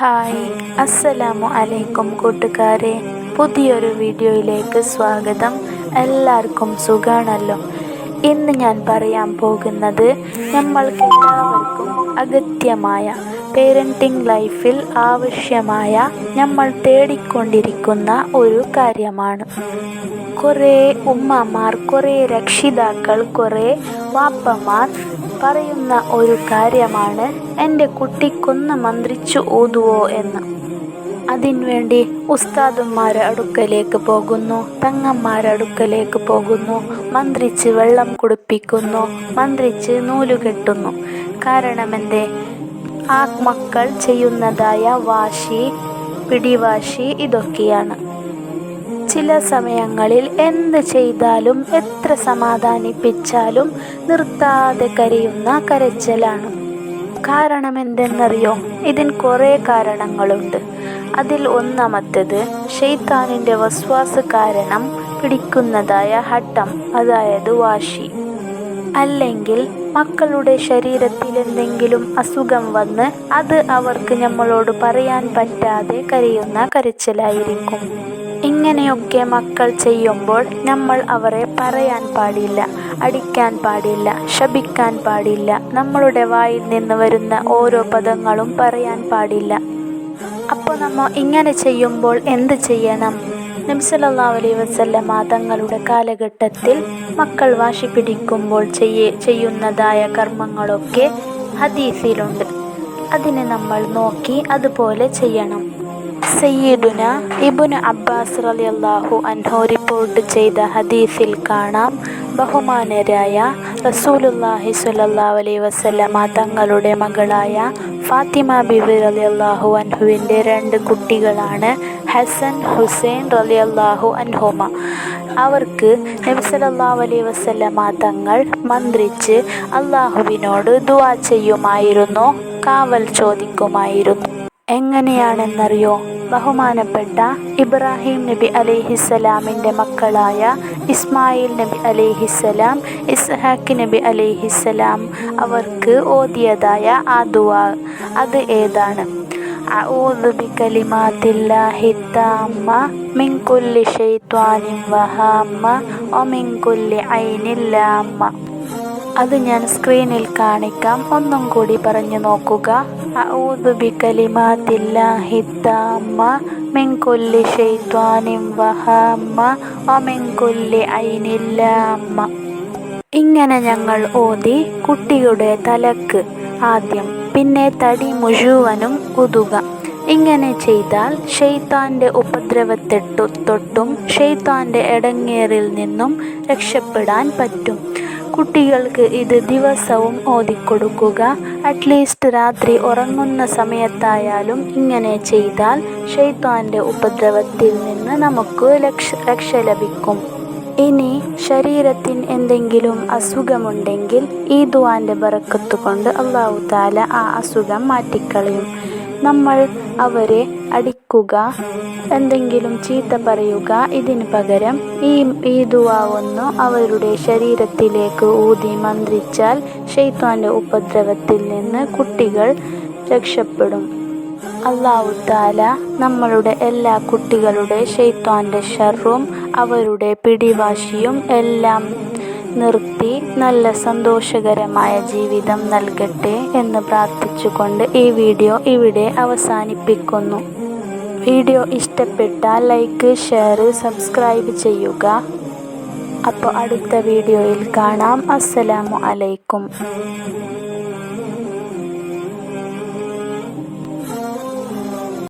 Hi. അസ്സലാമു അലൈക്കും കൂട്ടുകാരെ. പുതിയൊരു വീഡിയോയിലേക്ക് സ്വാഗതം. എല്ലാവർക്കും സുഖാണല്ലോ? ഇന്ന് ഞാൻ പറയാൻ പോകുന്നത് നമ്മൾക്ക് എല്ലാവർക്കും അഗത്യമായ പേരന്റിംഗ് ലൈഫിൽ ആവശ്യമായ നമ്മൾ തേടിക്കൊണ്ടിരിക്കുന്ന ഒരു കാര്യമാണ്. കുറേ ഉമ്മമാർ കുറേ രക്ഷിതാക്കൾ കുറേ വാപ്പമാർ പറയുന്ന ഒരു കാര്യമാണ് എന്റെ കുട്ടിക്കൊന്ന് മന്ത്രിച്ചു ഊതുവോ എന്ന്. അതിനുവേണ്ടി ഉസ്താദന്മാരെ അടുക്കലേക്ക് പോകുന്നു തങ്ങന്മാരെ അടുക്കലേക്ക് പോകുന്നു മന്ത്രിച്ച് വെള്ളം കുടിപ്പിക്കുന്നു മന്ത്രിച്ച് നൂൽ കെട്ടുന്നു. കാരണമെന്തേ? ആ മക്കൾ ചെയ്യുന്നതായ വാശി പിടിവാശി ഇതൊക്കെയാണ്. ചില സമയങ്ങളിൽ എന്ത് ചെയ്താലും എത്ര സമാധാനിപ്പിച്ചാലും നിർത്താതെ കരയുന്ന കരച്ചിലാണ്. കാരണം എന്തെന്നറിയോ ഇതിന് കുറേ കാരണങ്ങളുണ്ട്. അതിൽ ഒന്നാമത്തേത് ഷെയ്ത്താനിന്റെ വസ്വാസ് കാരണം പിടിക്കുന്നതായ ഹട്ടം അതായത് വാശി. അല്ലെങ്കിൽ മക്കളുടെ ശരീരത്തിൽ എന്തെങ്കിലും അസുഖം വന്ന് അത് അവർക്ക് നമ്മളോട് പറയാൻ പറ്റാതെ കരയുന്ന കരച്ചിലായിരിക്കും. ഇങ്ങനെയൊക്കെ മക്കൾ ചെയ്യുമ്പോൾ നമ്മൾ അവരെ പറയാൻ പാടില്ല അടിക്കാൻ പാടില്ല ശപിക്കാൻ പാടില്ല. നമ്മളുടെ വായിൽ നിന്ന് വരുന്ന ഓരോ പദങ്ങളും പറയാൻ പാടില്ല. അപ്പോൾ നമ്മൾ ഇങ്ങനെ ചെയ്യുമ്പോൾ എന്ത് ചെയ്യണം? നബ്സല്ലാ അലൈ വസല്ലമ തങ്ങളുടെ കാലഘട്ടത്തിൽ മക്കൾ വാശി പിടിക്കുമ്പോൾ ചെയ്യ ചെയ്യുന്നതായ കർമ്മങ്ങളൊക്കെ ഹദീസിലുണ്ട്. അതിനെ നമ്മൾ നോക്കി അതുപോലെ ചെയ്യണം. സയ്യിദുന ഇബുന് അബ്ബാസ് റളിയല്ലാഹു അൻഹു റിപ്പോർട്ട് ചെയ്ത ഹദീസിൽ കാണാം. ബഹുമാനരായ റസൂലുല്ലാഹി സുലല്ലാ അലൈഹി വസല്ലമ തങ്ങളുടെ മകളായ ഫാത്തിമ ബിബി റളിയല്ലാഹു അൻഹുവിന്റെ രണ്ട് കുട്ടികളാണ് ഹസൻ ഹുസൈൻ റളിയല്ലാഹു അൻഹുമ. അവർക്ക് നബി അലൈ വസല്ലമ തങ്ങൾ മന്ത്രിച്ച് അള്ളാഹുവിനോട് ദുവാ ചെയ്യുമായിരുന്നു കാവൽ ചോദിക്കുമായിരുന്നു. എങ്ങനെയാണെന്നറിയോ ബഹുമാനപ്പെട്ട ഇബ്രാഹിം നബി അലൈഹിസ്സലാമിൻ്റെ മക്കളായ ഇസ്മായിൽ നബി അലൈഹിസ്സലാം ഇസ്ഹാഖ് നബി അലൈഹിസ്സലാം അവർക്ക് ഓതിയതായ ആ ദുആ അത് ഏതാണ് أعوذ بكلمات الله التامة من كل شيطان وهامة ومن كل عين لامة അത് ഞാൻ സ്ക്രീനിൽ കാണിക്കാം ഒന്നും കൂടി പറഞ്ഞു നോക്കുക അഊദു التامة من كل شيطان وهامة ومن كل عين ഐനില്ലാമ്മ ഇങ്ങനെ ഞങ്ങൾ ഓതി കുട്ടിയുടെ തലക്ക് ആദ്യം പിന്നെ തടി മുഴുവനും ഉതുക. ഇങ്ങനെ ചെയ്താൽ ഷെയ്ത്താന്റെ ഉപദ്രവത്തെട്ടു തൊട്ടും ഷെയ്ത്താന്റെ ഇടങ്ങേറിൽ നിന്നും രക്ഷപ്പെടാൻ പറ്റും. കുട്ടികൾക്ക് ഇത് ദിവസവും ഓതിക്കൊടുക്കുക. അറ്റ്ലീസ്റ്റ് രാത്രി ഉറങ്ങുന്ന സമയത്തായാലും ഇങ്ങനെ ചെയ്താൽ ഷെയ്ത്താന്റെ ഉപദ്രവത്തിൽ നിന്ന് നമുക്ക് രക്ഷ രക്ഷ ലഭിക്കും. ഇനി ശരീരത്തിന് എന്തെങ്കിലും അസുഖമുണ്ടെങ്കിൽ ഈ ദുവാന്റെ ബറക്കത്ത് കൊണ്ട് അള്ളാഹു താല ആ അസുഖം മാറ്റിക്കളയും. നമ്മൾ അവരെ അടിക്കുക എന്തെങ്കിലും ചീത്ത പറയുക ഇതിന് പകരം ഈ ഈ ദുവാവൊന്ന് അവരുടെ ശരീരത്തിലേക്ക് ഊതി മന്ത്രിച്ചാൽ ഷെയ്ത്താന്റെ ഉപദ്രവത്തിൽ നിന്ന് കുട്ടികൾ രക്ഷപ്പെടും. അള്ളാഹു താല നമ്മളുടെ എല്ലാ കുട്ടികളുടെ ഷെയ്ത്താന്റെ ഷർറും അവരുടെ പിടിവാശിയും എല്ലാം നിർത്തി നല്ല സന്തോഷകരമായ ജീവിതം നൽകട്ടെ എന്ന് പ്രാർത്ഥിച്ചുകൊണ്ട് ഈ വീഡിയോ ഇവിടെ അവസാനിപ്പിക്കുന്നു. വീഡിയോ ഇഷ്ടപ്പെട്ടാൽ ലൈക്ക് ഷെയർ സബ്സ്ക്രൈബ് ചെയ്യുക. അപ്പോൾ അടുത്ത വീഡിയോയിൽ കാണാം. അസ്സലാമു അലൈക്കും.